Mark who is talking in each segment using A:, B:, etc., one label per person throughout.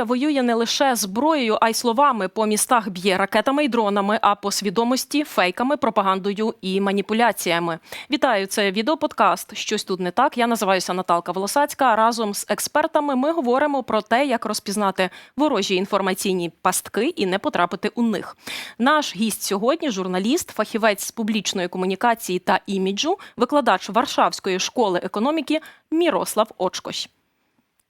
A: Росія воює не лише зброєю, а й словами по містах б'є ракетами і дронами, а по свідомості фейками, пропагандою і маніпуляціями. Вітаю, це відеоподкаст. Щось тут не так. Я називаюся Наталка Волосацька. Разом з експертами ми говоримо про те, як розпізнати ворожі інформаційні пастки і не потрапити у них. Наш гість сьогодні журналіст, фахівець з публічної комунікації та іміджу, викладач Варшавської школи економіки Мірослав Очкощ.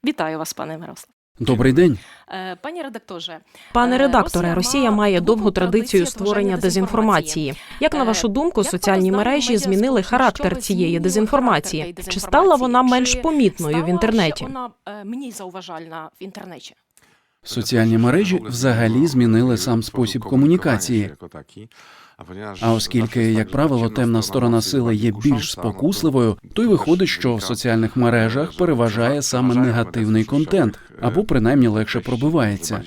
A: Вітаю вас, пане Мирослав.
B: Добрий день.
A: Е, Пані редакторе,
C: Пане
A: Е,
C: редакторе, Росія має довгу традицію створення дезінформації. Як на вашу думку, соціальні мережі змінили характер цієї дезінформації? Чи стала вона менш помітною в інтернеті?
A: Вона е, мені зауважальна в інтернеті.
B: Соціальні мережі взагалі змінили сам спосіб комунікації. А оскільки, як правило, темна сторона сили є більш спокусливою, то й виходить, що в соціальних мережах переважає саме негативний контент, або принаймні легше пробивається.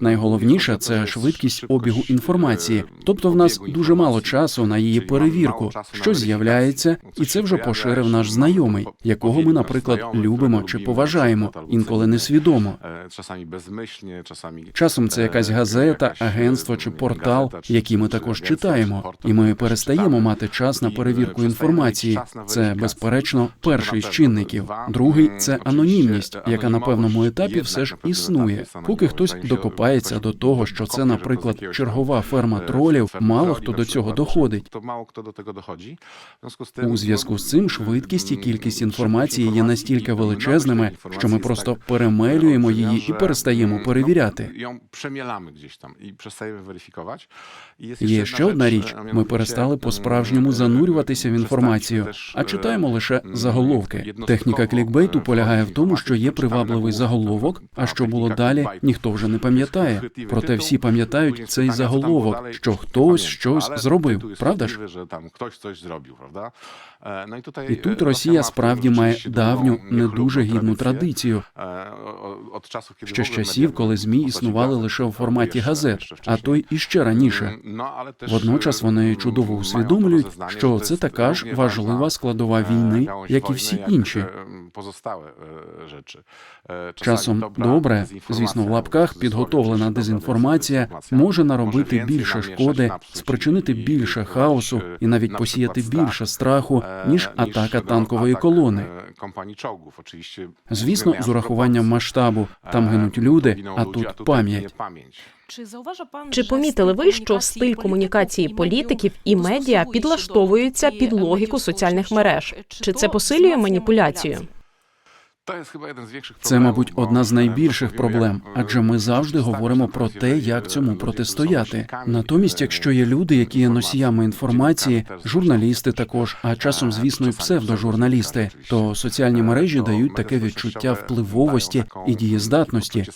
B: Найголовніше це швидкість обігу інформації, тобто в нас дуже мало часу на її перевірку, що з'являється, і це вже поширив наш знайомий, якого ми, наприклад, любимо чи поважаємо, інколи несвідомо. Часом це якась газета, агентство чи портал, які ми також читаємо, і ми перестаємо мати час на перевірку інформації. Це безперечно перший з чинників. Другий це анонімність, яка на певному етапі все ж існує. Поки хтось докопається до того, що це, наприклад, чергова ферма тролів, мало хто до цього доходить.
D: Tego dochodzi. W związku z tym,
B: У зв'язку з цим швидкість і кількість інформації є настільки величезними, що ми просто перемелюємо її і перестаємо перевіряти. Є ще одна річ: ми перестали по-справжньому занурюватися в інформацію, а читаємо лише заголовки. Техніка клікбейту полягає в тому, що є привабливий заголовок, а що було далі, ніхто вже не пам'ятає. Проте всі пам'ятають цей заголовок, що хтось щось зробив, правда ж?
D: prawda? E, No i tutaj
B: І тут
D: e,
B: Росія справді має давню, не дуже гідну традицію.
D: e,
B: Ще з часів, коли змі існували лише
D: albo
B: форматі газет, а то й іще раніше. Водночас
D: e,
B: вони чудово усвідомлюють, що це така ж важлива складова
D: e,
B: війни, як і всі інші.
D: e, e. E,
B: Часом добре, звісно, в лапках підготовлена дезінформація може наробити більше шкоди, спричинити більше хаосу і навіть посіяти більше страху, ніж атака танкової колони. Звісно, з урахуванням масштабу там гинуть люди, а тут пам'ять.
A: Чи зауважив пан
C: Чи помітили ви, що стиль комунікації політиків і медіа підлаштовуються під логіку соціальних мереж? Чи це посилює маніпуляцію?
B: Це, мабуть, одна з найбільших проблем, адже ми завжди говоримо про те, як цьому протистояти. Натомість, якщо є люди, які є носіями інформації, журналісти також, а часом, звісно, й псевдожурналісти, то соціальні мережі дають таке відчуття впливовості і дієздатності.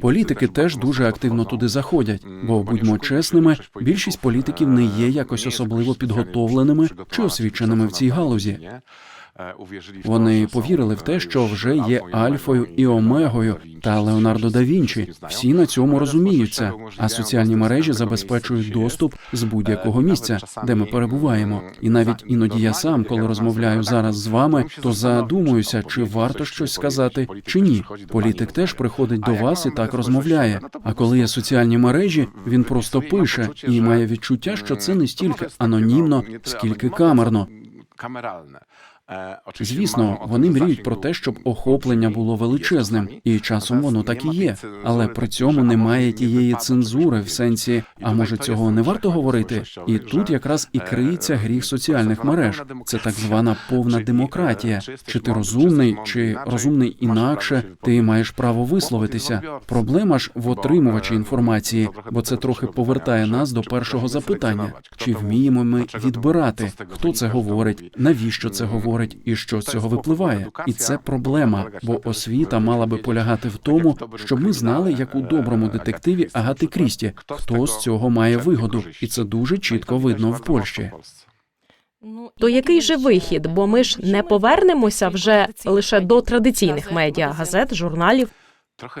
B: Політики теж дуже активно туди заходять, бо будьмо чесними, більшість політиків не є якось особливо підготовленими чи освіченими в цій галузі. Вони повірили в те, що вже є альфою і омегою та Леонардо да Вінчі. Всі на цьому розуміються, а соціальні мережі забезпечують доступ з будь-якого місця, де ми перебуваємо. І навіть іноді я сам, коли розмовляю зараз з вами, то задумуюся, чи варто щось сказати, чи ні. Політик теж приходить до вас і так розмовляє. А коли є соціальні мережі, він просто пише і має відчуття, що це не стільки анонімно, скільки камерно.
D: Камеральне.
B: Звісно, вони мріють про те, щоб охоплення було величезним, і часом воно так і є. Але при цьому немає тієї цензури в сенсі, а може цього не варто говорити? І тут якраз і криється гріх соціальних мереж. Це так звана повна демократія. Чи ти розумний, чи розумний інакше, ти маєш право висловитися. Проблема ж в отримувачі інформації, бо це трохи повертає нас до першого запитання: чи вміємо ми відбирати, хто це говорить, навіщо це говорить? І що з цього випливає, і це проблема, бо освіта мала би полягати в тому, щоб ми знали, як у доброму детективі Агати Крісті, хто з цього має вигоду, і це дуже чітко видно в Польщі.
A: Ну,
C: То який же вихід? Бо ми ж не повернемося вже лише до традиційних медіа, газет, журналів.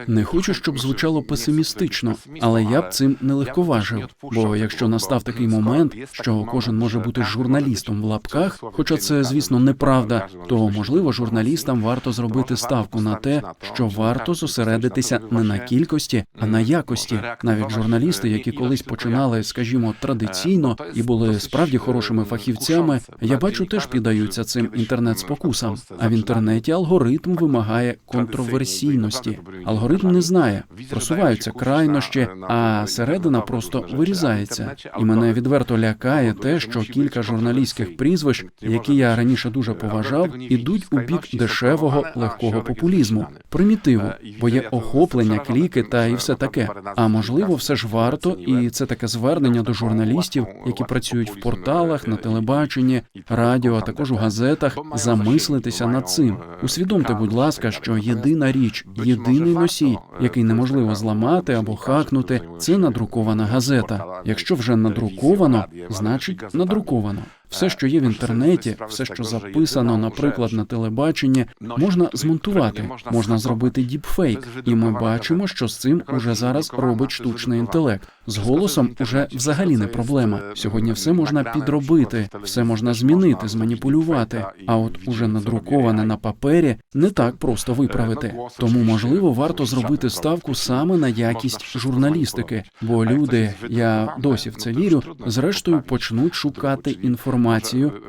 B: Не хочу, щоб звучало песимістично, але я б цим не легковажив. Бо якщо настав такий момент, що кожен може бути журналістом в лапках, хоча це, звісно, неправда, то можливо журналістам варто зробити ставку на те, що варто зосередитися не на кількості, а на якості. Навіть журналісти, які колись починали, скажімо, традиційно і були справді хорошими фахівцями, я бачу, теж піддаються цим інтернет-спокусам. А в інтернеті алгоритм вимагає контроверсійності. Алгоритм не знає, просуваються крайнощі, а середина просто вирізається. І мене відверто лякає те, що кілька журналістських прізвищ, які я раніше дуже поважав, ідуть у бік дешевого легкого популізму, примітиву, бо є охоплення, кліки та і все таке. А можливо, все ж варто, і це таке звернення до журналістів, які працюють в порталах, на телебаченні, радіо, а також у газетах, замислитися над цим. Усвідомте, будь ласка, що єдина річ, єдиний носій, який неможливо зламати або хакнути, це надрукована газета. Якщо вже надруковано, значить надруковано. Все, що є в інтернеті, все, що записано, наприклад, на телебаченні, можна змонтувати, можна зробити діпфейк, і ми бачимо, що з цим уже зараз робить штучний інтелект. З голосом уже взагалі не проблема. Сьогодні все можна підробити, все можна змінити, зманіпулювати. А от уже надруковане на папері не так просто виправити. Тому можливо варто зробити ставку саме на якість журналістики, бо люди, я досі в це вірю, зрештою почнуть шукати інформацію,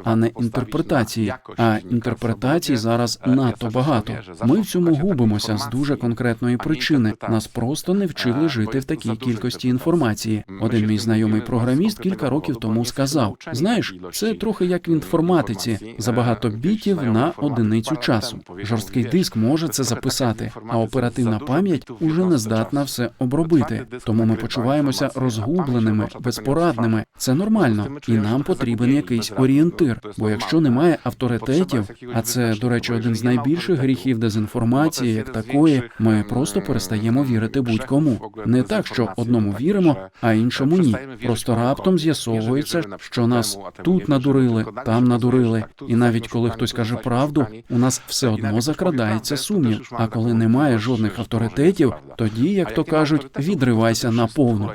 B: а не інтерпретації. А інтерпретацій зараз надто багато. Ми в цьому губимося з дуже конкретної причини. Нас просто не вчили жити в такій кількості інформації. Один мій знайомий програміст кілька років тому сказав: знаєш, це трохи як в інформатиці, забагато бітів на одиницю часу. Жорсткий диск може це записати, а оперативна пам'ять уже не здатна все обробити. Тому ми почуваємося розгубленими, безпорадними. Це нормально, і нам потрібен якийсь орієнтир. Бо якщо немає авторитетів, а це, до речі, один з найбільших гріхів дезінформації, як такої, ми просто перестаємо вірити будь-кому. Не так, що одному віримо, а іншому ні. Просто раптом з'ясовується, що нас тут надурили, там надурили, і навіть коли хтось каже правду, у нас все одно закрадається сумнів. А коли немає жодних авторитетів, тоді, як то кажуть, відривайся наповну.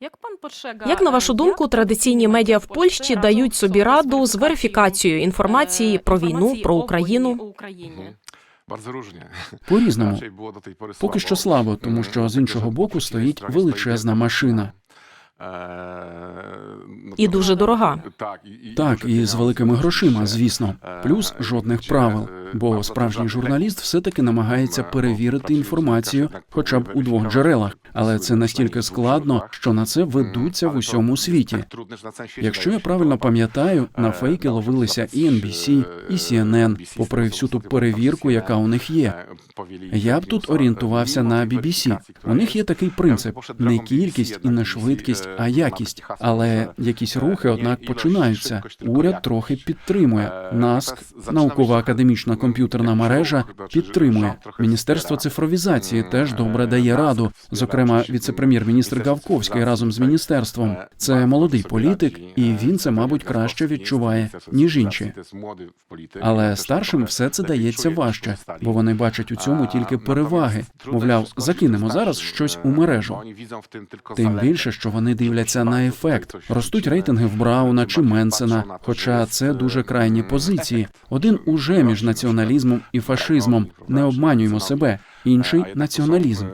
A: Як пан Подшега,
C: Як на вашу думку, традиційні медіа в Польщі дають собі раду з верифікацією інформації про війну, про Україну?
D: Tej pory
B: Поки що слабо, тому що з іншого боку стоїть величезна машина.
D: Е,
C: І дуже дорога.
D: Так, і, і,
B: Так, і з великими грошима, звісно.
D: е,
B: Плюс жодних правил.
D: е,
B: Бо справжній журналіст все-таки
D: Е,
B: намагається перевірити інформацію, хоча б у двох джерелах. Але це настільки складно, що на це ведуться в усьому світі. Якщо я правильно пам'ятаю, на фейки ловилися і NBC, і CNN, попри всю ту перевірку, яка у них є. Я б тут орієнтувався на BBC. У них є такий принцип: не кількість і не швидкість, а якість. Але якісь рухи, однак, починаються. Уряд трохи підтримує. НАСК, наукова академічна комп'ютерна мережа, підтримує. Міністерство цифровізації теж добре дає раду. Зокрема, віце-прем'єр-міністр Гавковський разом з міністерством. Це молодий політик, і він це, мабуть, краще відчуває ніж інші. Але старшим все це дається важче, бо вони бачать у цьому тільки переваги. Мовляв, закинемо зараз щось у мережу. Тим більше, що вони дивляться на ефект. Ростуть рейтинги в Брауна чи Менсена, хоча це дуже крайні позиції. Один уже між націоналізмом і фашизмом. Не обманюємо себе. Інший націоналізм.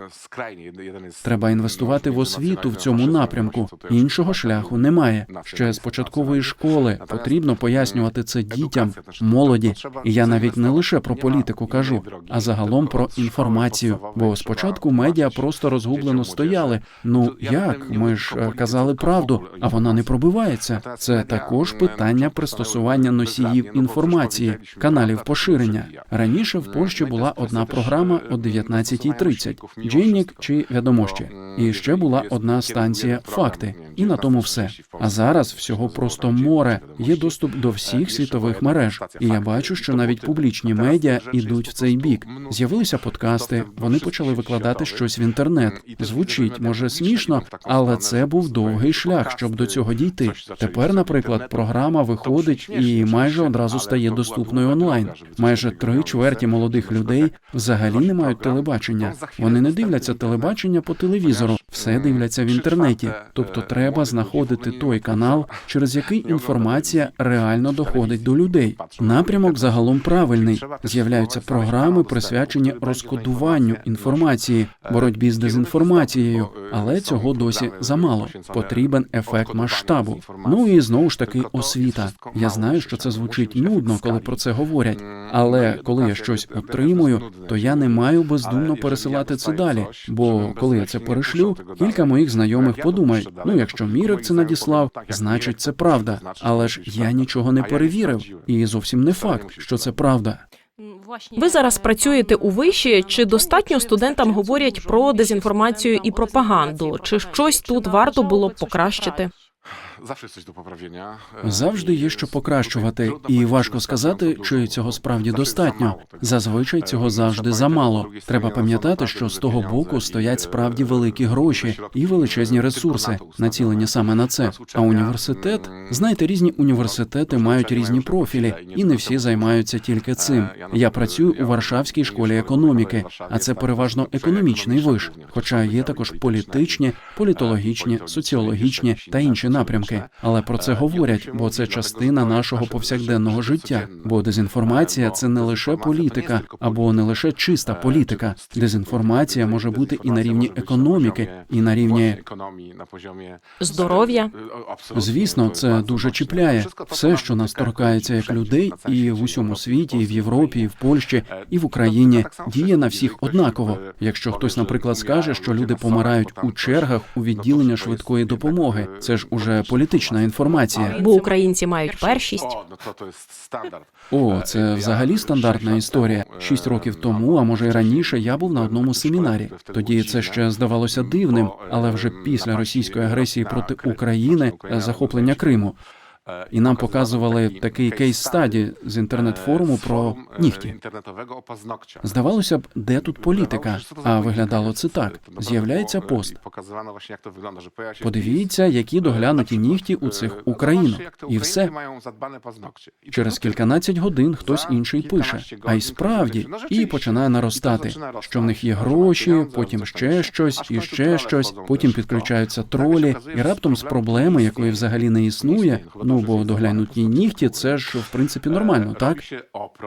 B: Треба інвестувати в освіту в цьому напрямку. Іншого шляху немає. Ще з початкової школи потрібно пояснювати це дітям, молоді. І я навіть не лише про політику кажу, а загалом про інформацію. Бо спочатку медіа просто розгублено стояли. Ну як ми ж е, казали правду, а вона не пробивається. Це також питання пристосування носіїв інформації, каналів поширення. Раніше в Польщі була одна програма о 19.30 Дженнік чи відомощі. І ще була одна станція факти, і на тому все. А зараз всього просто море. Є доступ до всіх світових мереж. І я бачу, що навіть публічні медіа ідуть в цей бік. З'явилися подкасти, вони почали викладати щось в інтернет. Звучить, може, смішно, але це був довгий шлях, щоб до цього дійти. Тепер, наприклад, програма виходить і майже одразу стає доступною онлайн. Майже три чверті молодих людей взагалі не мають телебачення. Вони не дивляться телебачення по телевізору, все дивляться в інтернеті. Тобто треба знаходити той канал, через який інформація реально доходить до людей. Напрямок загалом правильний. З'являються програми, присвячені розкодуванню інформації, боротьбі з дезінформацією, але цього досі замало. Потрібен ефект масштабу. Ну і знову ж таки освіта. Я знаю, що це звучить нудно, коли про це говорять. Але коли я щось отримую, то я не маю бездумно пересилати це далі. Бо коли я це перешлю, кілька моїх знайомих подумають: ну, якщо Мірик це надіслав, значить це правда. Але ж я нічого не перевірив, і зовсім не факт, що це правда.
C: Ви зараз працюєте у виші. Чи достатньо студентам говорять про дезінформацію і пропаганду? Чи щось тут варто було б покращити?
D: Завжди поправлення.
B: Завжди є що покращувати, і важко сказати, чи цього справді достатньо. Зазвичай цього завжди замало. Треба пам'ятати, що з того боку стоять справді великі гроші і величезні ресурси, націлені саме на це. А університет, знаєте, різні університети мають різні профілі, і не всі займаються тільки цим. Я працюю у Варшавській школі економіки, а це переважно економічний виш, хоча є також політичні, політологічні, соціологічні та інші напрямки. Але про це говорять, бо це частина нашого повсякденного життя. Бо дезінформація це не лише політика або не лише чиста політика. Дезінформація може бути і на рівні економіки, і на рівні
C: Здоров'я.
B: Звісно, це дуже чіпляє. Все, що нас торкається як людей, і в усьому світі, і в Європі, і в Польщі, і в Україні діє на всіх однаково. Якщо хтось, наприклад, скаже, що люди помирають у чергах у відділення швидкої допомоги, це ж уже політична інформація.
C: Бо українці мають першість.
D: О,
B: це взагалі стандартна історія. Шість років тому, а може й раніше, я був на одному семінарі. Тоді це ще здавалося дивним, але вже після російської агресії проти України, е, захоплення Криму. І нам показували такий кейс стаді з інтернет-форуму про нігті.
D: інтернетового опазнокча.
B: Здавалося б, де тут політика? А виглядало це так: з'являється пост. Подивіться, які доглянуті нігті у цих українок, і все. Через кільканадцять годин хтось інший пише, а й справді, і починає наростати, що в них є гроші, потім ще щось, і ще щось. Потім підключаються тролі, і раптом з проблеми, якої взагалі не існує. Ну бо доглянуті нігті, це ж в принципі нормально, так?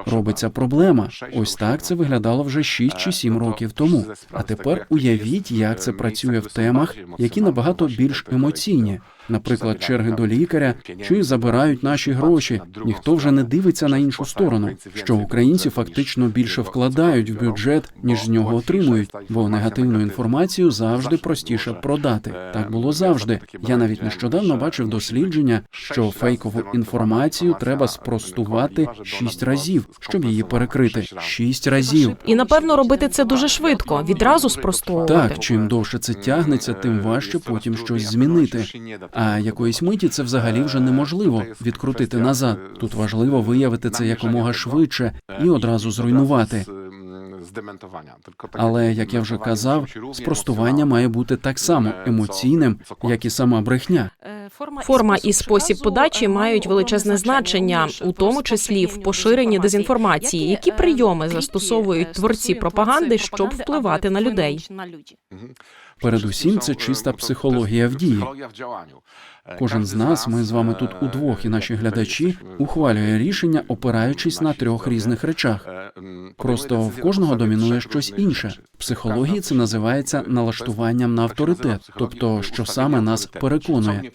B: Робиться проблема. Ось так це виглядало вже 6 чи 7 років тому. А тепер уявіть, як це працює в темах, які набагато більш емоційні. Наприклад, черги до лікаря чи забирають наші гроші. Ніхто вже не дивиться на іншу сторону. Що українці фактично більше вкладають в бюджет, ніж з нього отримують, бо негативну інформацію завжди простіше продати. Так було завжди. Я навіть нещодавно бачив дослідження, що фейкову інформацію треба спростувати шість разів, щоб її перекрити. Шість разів.
C: І напевно робити це дуже швидко, відразу спростовувати.
B: Так, чим довше це тягнеться, тим важче потім щось змінити. А якоїсь миті це взагалі вже неможливо відкрутити назад. Тут важливо виявити це якомога швидше і одразу зруйнувати. Але як я вже казав, спростування має бути так само емоційним, як і сама брехня.
C: Форма і спосіб подачі мають величезне значення, у тому числі в поширенні дезінформації. Які прийоми застосовують творці пропаганди, щоб впливати на людей?
B: Передусім, це чиста психологія в дії. Кожен з нас, ми з вами тут удвох, і наші глядачі ухвалює рішення, опираючись на трьох різних речах. Просто в кожного домінує щось інше. В психології це називається налаштуванням на авторитет, тобто що саме нас переконує.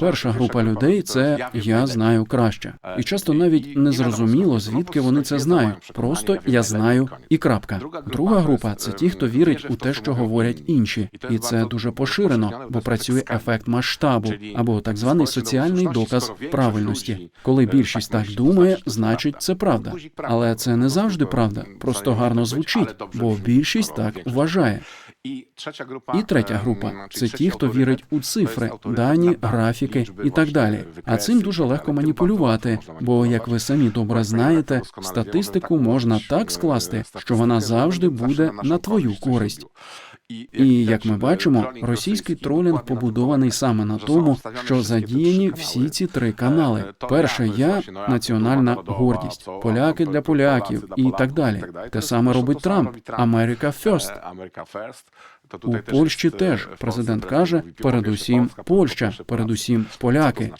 B: Перша група людей це я знаю краще, і часто навіть не зрозуміло, звідки вони це знають. Просто я знаю і крапка. Друга група це ті, хто вірить у те, що говорять інші, і це дуже поширено, бо працює ефект масштабу або так званий соціальний доказ правильності. Коли більшість так думає, значить це правда. Але це не завжди правда, просто гарно звучить, бо більшість так вважає. І третя група це ті, хто вірить у цифри, дані, графіки і так далі. А цим дуже легко маніпулювати. Бо, як ви самі добре знаєте, статистику можна так скласти, що вона завжди буде на твою користь. І як ми бачимо, російський тролінг побудований саме на тому, що задіяні всі ці три канали. Перше я національна гордість, поляки для поляків і так далі. Те саме робить Трамп. Америка First. У Польщі теж президент каже, передусім Польща, передусім поляки.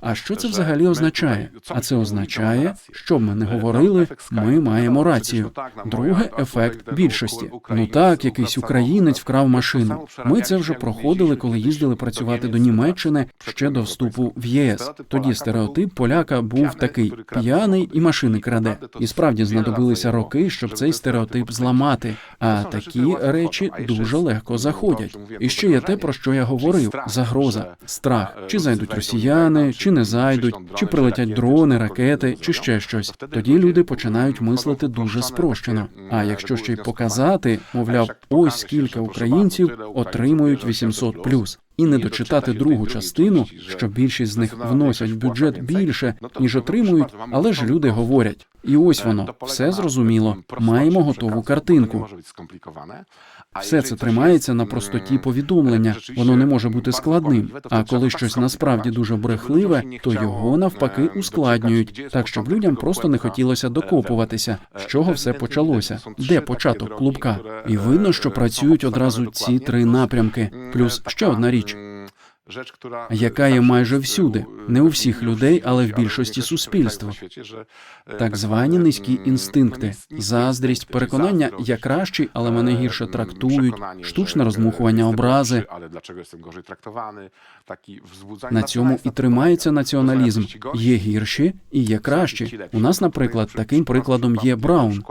B: А що це взагалі означає? А це означає, що б ми не говорили, ми маємо рацію. Друге ефект більшості. Ну так, якийсь українець вкрав машину. Ми це вже проходили, коли їздили працювати до Німеччини ще до вступу в ЄС. Тоді стереотип поляка був такий п'яний і машини краде. І справді знадобилися роки, щоб цей стереотип зламати. А такі речі дуже легко заходять. І ще є те, про що я говорив: загроза, страх. Чи зайдуть росіяни, чи не зайдуть, чи прилетять дрони, ракети, чи ще щось. Тоді люди починають мислити дуже спрощено. А якщо ще й показати, мовляв, ось скільки українців отримують 800+. І не дочитати другу частину, що більшість з них вносять в бюджет більше, ніж отримують, але ж люди говорять. І ось воно, все зрозуміло. Маємо готову картинку. Все це тримається на простоті повідомлення. Воно не може бути складним. А коли щось насправді дуже брехливе, то його навпаки ускладнюють, так щоб людям просто не хотілося докопуватися, з чого все почалося, де початок клубка. І видно, що працюють одразу ці три напрямки. Плюс ще одна річ.
D: Яка є майже всюди, не у всіх людей, але в більшості суспільства.
B: Так звані низькі інстинкти, заздрість, переконання я кращий, але мене гірше трактують, штучне роздмухування образи. На цьому і тримається націоналізм. Є гірші і є кращі. У нас, наприклад, таким прикладом є Браун,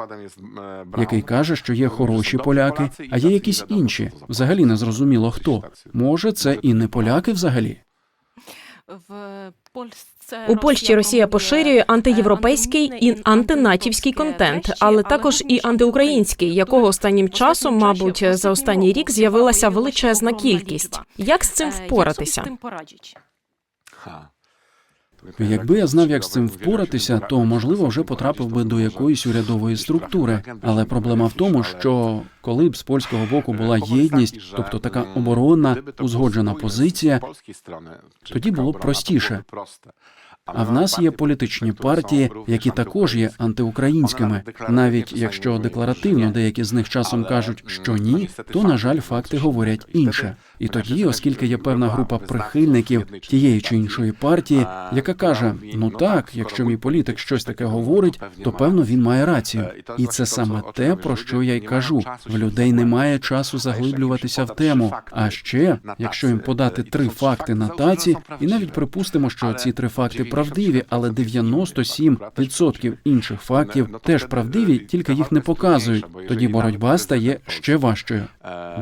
B: який каже, що є хороші поляки, а є якісь інші. Взагалі не зрозуміло хто. Може, це і не поляки взагалі.
C: У Польщі Росія поширює антиєвропейський і антинатівський контент, але також і антиукраїнський, якого останнім часом, мабуть, за останній рік з'явилася величезна кількість. Як з цим впоратися?
B: Якби я знав, як з цим впоратися, то можливо вже потрапив би до якоїсь урядової структури. Але проблема в тому, що коли б з польського боку була єдність, тобто така оборонна узгоджена позиція,
D: тоді було б простіше.
B: А в нас є політичні партії, які також є антиукраїнськими. Навіть якщо декларативно деякі з них часом кажуть, що ні, то на жаль, факти говорять інше. І тоді, оскільки є певна група прихильників тієї чи іншої партії, яка каже: ну так, якщо мій політик щось таке говорить, то певно він має рацію. І це саме те, про що я й кажу. В людей немає часу заглиблюватися в тему. А ще, якщо їм подати три факти на таці, і навіть припустимо, що ці три факти правдиві, але 97% інших фактів теж правдиві, тільки їх не показують. Тоді боротьба стає ще важчою.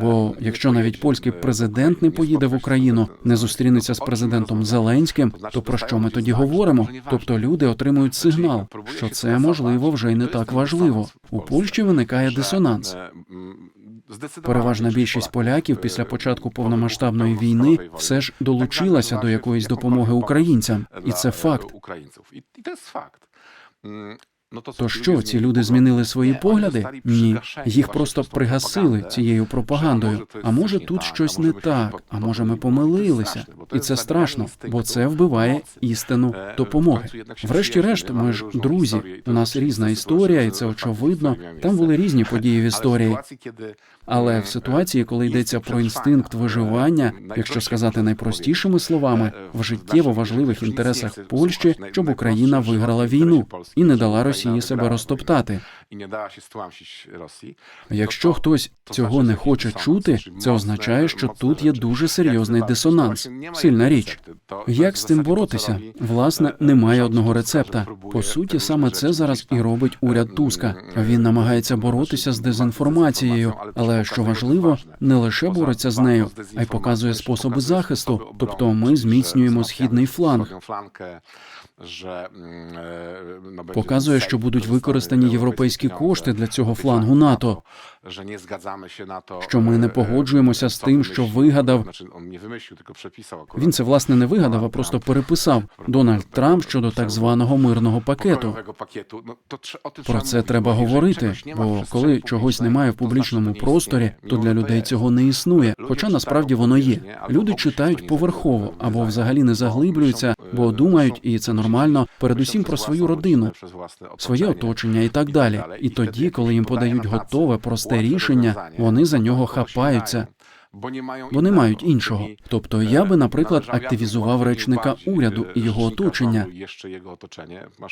B: Бо якщо навіть польський президент не поїде в Україну, не зустрінеться з президентом Зеленським, то про що ми тоді говоримо? Тобто люди отримують сигнал, що це можливо вже й не так важливо. У Польщі виникає дисонанс. Переважна більшість поляків після початку повномасштабної війни все ж долучилася до якоїсь допомоги українцям, і це факт. То що ці люди змінили свої погляди? Ні, їх просто пригасили цією пропагандою. А може тут щось не так? А може ми помилилися? І це страшно, бо це вбиває істину допомоги. Врешті-решт, ми ж друзі. У нас різна історія, і це очевидно. Там були різні події в історії. Але в ситуації, коли йдеться про інстинкт виживання, якщо сказати найпростішими словами, в життєво важливих інтересах Польщі, щоб Україна виграла війну і не дала Росії себе розтоптати. Якщо хтось цього не хоче чути, це означає, що тут є дуже серйозний дисонанс. Сильна річ. Як з цим боротися? Власне, немає одного рецепта. По суті, саме це зараз і робить уряд Туска. Він намагається боротися з дезінформацією, але що важливо, не лише бореться з нею, а й показує способи захисту. Тобто, ми зміцнюємо східний фланг. Показує, що будуть використані європейські кошти для цього флангу НАТО.
D: що ми не погоджуємося з тим, що вигадав.
B: Він це власне не вигадав, а просто переписав Дональд Трамп щодо так званого мирного пакету. Про це треба говорити, бо коли чогось немає в публічному просторі, то для людей цього не існує. Хоча насправді воно є. Люди читають поверхово або взагалі не заглиблюються, бо думають, і це нормально, передусім про свою родину, своє оточення і так далі. І тоді, коли їм подають готове просте рішення, вони за нього хапаються.
D: Вони мають іншого. Тобто я би, наприклад, активізував речника уряду і його оточення.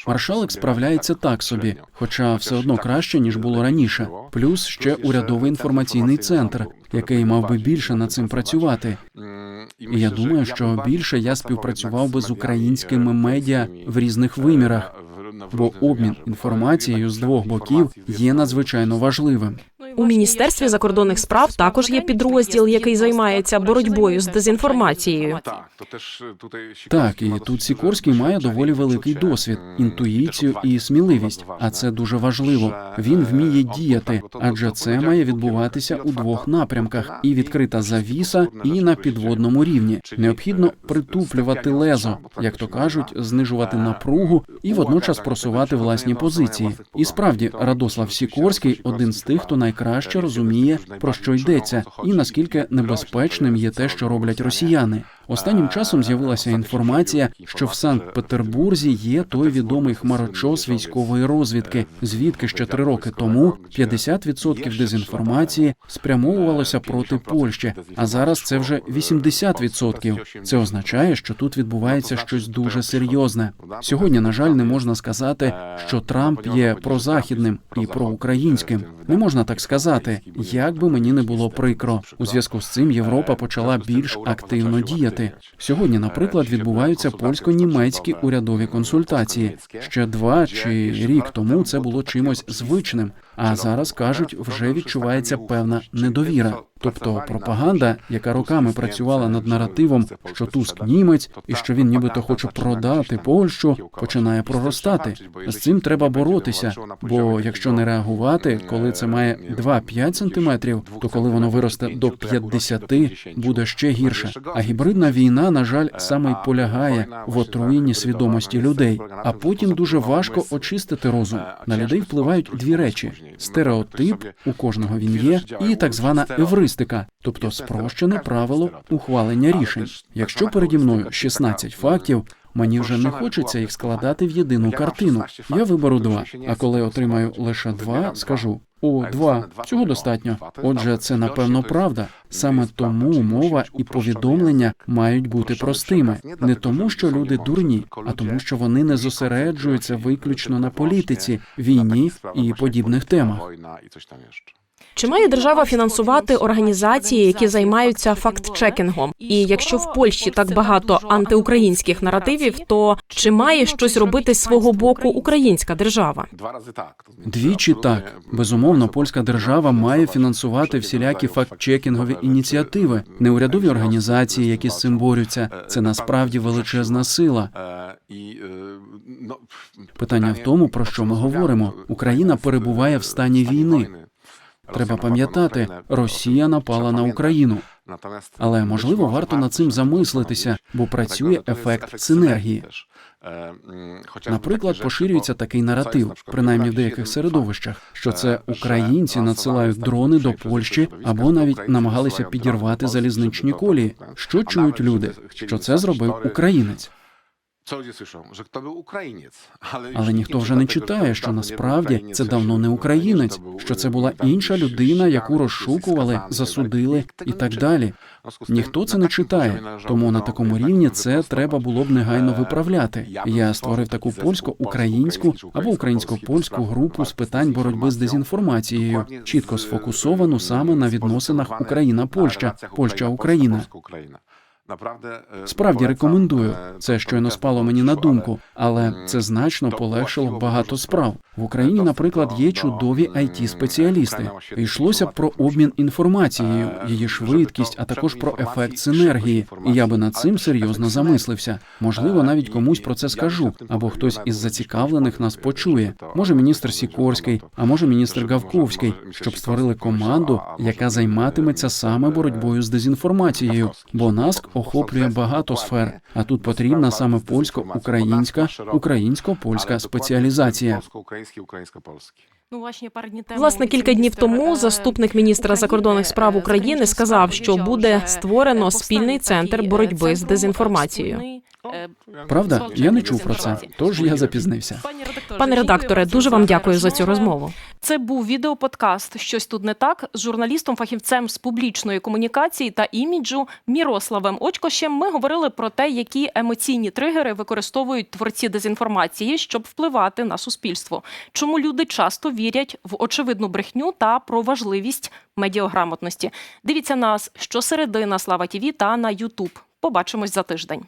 B: Маршалик справляється так собі, хоча все одно краще ніж було раніше. Плюс ще урядовий інформаційний центр, який мав би більше над цим працювати. І я думаю, що більше я співпрацював би з українськими медіа в різних вимірах, бо обмін інформацією з двох боків є надзвичайно важливим.
C: У міністерстві закордонних справ також є підрозділ, який займається боротьбою з дезінформацією.
B: Так, і тут Сікорський має доволі великий досвід, інтуїцію і сміливість. А це дуже важливо. Він вміє діяти, адже це має відбуватися у двох напрямках: і відкрита завіса, і на підводному рівні. Необхідно притуплювати лезо, як то кажуть, знижувати напругу і водночас просувати власні позиції. І справді Радослав Сікорський один з тих, хто найкраще розуміє про що йдеться, і наскільки небезпечним є те, що роблять росіяни. Останнім часом з'явилася інформація, що в Санкт-Петербурзі є той відомий хмарочос військової розвідки, звідки ще три роки тому 50% дезінформації спрямовувалося проти Польщі, а зараз це вже 80%. Це означає, що тут відбувається щось дуже серйозне. Сьогодні, на жаль, не можна сказати, що Трамп є прозахідним і проукраїнським. Не можна так сказати, як би мені не було прикро. У зв'язку з цим Європа почала більш активно діяти. Сьогодні, наприклад, відбуваються польсько-німецькі урядові консультації. Ще два чи рік тому це було чимось звичним. А зараз кажуть, вже відчувається певна недовіра. Тобто пропаганда, яка роками працювала над наративом, що Туск німець і що він нібито хоче продати Польщу, починає проростати. З цим треба боротися. Бо якщо не реагувати, коли це має 2-5 сантиметрів, то коли воно виросте до 50, буде ще гірше. А гібридна війна, на жаль, саме й полягає в отруєнні свідомості людей. А потім дуже важко очистити розум. На людей впливають дві речі: стереотип, у кожного він є, і так звана евристика, тобто спрощене правило ухвалення рішень. Якщо переді мною 16 фактів. Мені вже не хочеться їх складати в єдину картину. Я виберу два. А коли отримаю лише два, скажу: о, два цього достатньо. Отже, це напевно правда. Саме тому мова і повідомлення мають бути простими, не тому, що люди дурні, а тому, що вони не зосереджуються виключно на політиці, війні і подібних темах.
C: Чи має держава фінансувати організації, які займаються факт-чекінгом? І якщо в Польщі так багато антиукраїнських наративів, то чи має щось робити з свого боку українська держава?
B: Двічі так безумовно, польська держава має фінансувати всілякі факт-чекінгові ініціативи, неурядові організації, які з цим борються. Це насправді величезна сила. Питання в тому, про що ми говоримо. Україна перебуває в стані війни. Треба пам'ятати, Росія напала на Україну. Але можливо варто над цим замислитися, бо працює ефект синергії. Наприклад, поширюється такий наратив, принаймні в деяких середовищах, що це українці надсилають дрони до Польщі або навіть намагалися підірвати залізничні колії. Що чують люди? Що це зробив українець? Але ніхто вже не читає, що насправді це давно не українець, що це була інша людина, яку розшукували, засудили і так далі. Ніхто це не читає, тому на такому рівні це треба було б негайно виправляти. Я створив таку польсько-українську або українсько-польську групу з питань боротьби з дезінформацією, чітко сфокусовану саме на відносинах Україна-Польща, Польща-Україна. Справді рекомендую. Це щойно спало мені на думку, але це значно полегшило багато справ. В Україні, наприклад, є чудові it спеціалісти Йшлося б про обмін інформацією, її швидкість, а також про ефект синергії. І я би над цим серйозно замислився. Можливо, навіть комусь про це скажу, або хтось із зацікавлених нас почує. Може, міністр Сікорський, а може міністр Гавковський, щоб створили команду, яка займатиметься саме боротьбою з дезінформацією, бо НАСК охоплює багато сфер. А тут потрібна саме польсько-українська, українсько-польська спеціалізація.
C: Ну, власне, пару днів тому
E: Власне, кілька днів тому заступник міністра закордонних справ України сказав, що буде створено спільний центр боротьби з дезінформацією.
B: Правда, я не чув про це, тож я запізнився.
E: Пане редакторе, дуже вам дякую за цю розмову.
C: Це був відеоподкаст Щось тут не так з журналістом, фахівцем з публічної комунікації та іміджу Мірославем Очкощем. Ми говорили про те, які емоційні тригери використовують творці дезінформації, щоб впливати на суспільство. Чому люди часто вірять в очевидну брехню та про важливість медіаграмотності. Дивіться нас щосереди на Слава ТІВІ та на Ютуб. Побачимось за тиждень.